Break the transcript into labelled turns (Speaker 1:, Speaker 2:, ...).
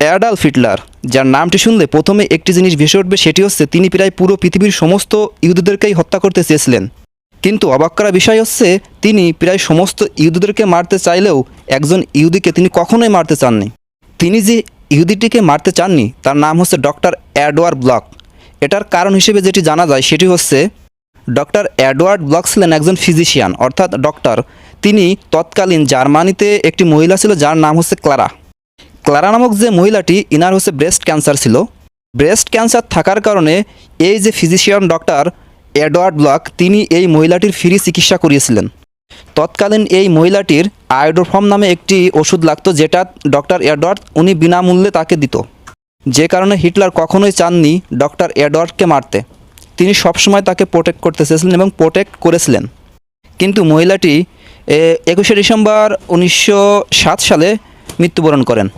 Speaker 1: অ্যাডালফ Hitler, যার নামটি শুনলে প্রথমে একটি জিনিস ভেসে উঠবে সেটি হচ্ছে তিনি প্রায় পুরো পৃথিবীর সমস্ত ইহুদিদেরকেই হত্যা করতে চেয়েছিলেন। কিন্তু অবাক করা বিষয় হচ্ছে, তিনি প্রায় সমস্ত ইহুদিদেরকে মারতে চাইলেও একজন ইহুদিকে তিনি কখনোই মারতে চাননি। তিনি যে ইহুদিটিকে মারতে চাননি, তার নাম হচ্ছে ডক্টর অ্যাডওয়ার্ড ব্লক। এটার কারণ হিসেবে যেটি জানা যায়, সেটি হচ্ছে, ডক্টর অ্যাডওয়ার্ড ব্লক ছিলেন একজন ফিজিশিয়ান, অর্থাৎ ডক্টর। তিনি তৎকালীন জার্মানিতে একটি মহিলা ছিল, যার নাম হচ্ছে ক্লারা। ক্লারা নামক যে মহিলাটি, ইনার হচ্ছে ব্রেস্ট ক্যান্সার ছিল। ব্রেস্ট ক্যান্সার থাকার কারণে এই যে ফিজিশিয়ান ডক্টর এডওয়ার্ড ব্লক তিনি এই মহিলাটির ফ্রি চিকিৎসা করিয়েছিলেন। তৎকালীন এই মহিলাটির আয়োডোফর্ম নামে একটি ওষুধ লাগতো, যেটা ডক্টর এডওয়ার্ড উনি বিনামূল্যে তাকে দিত। যে কারণে হিটলার কখনোই চাননি ডক্টর এডওয়ার্ডকে মারতে। তিনি সবসময় তাকে প্রোটেক্ট করতে চেয়েছিলেন এবং প্রোটেক্ট করেছিলেন। কিন্তু মহিলাটি একুশে ডিসেম্বর উনিশশো সাত সালে মৃত্যুবরণ করেন।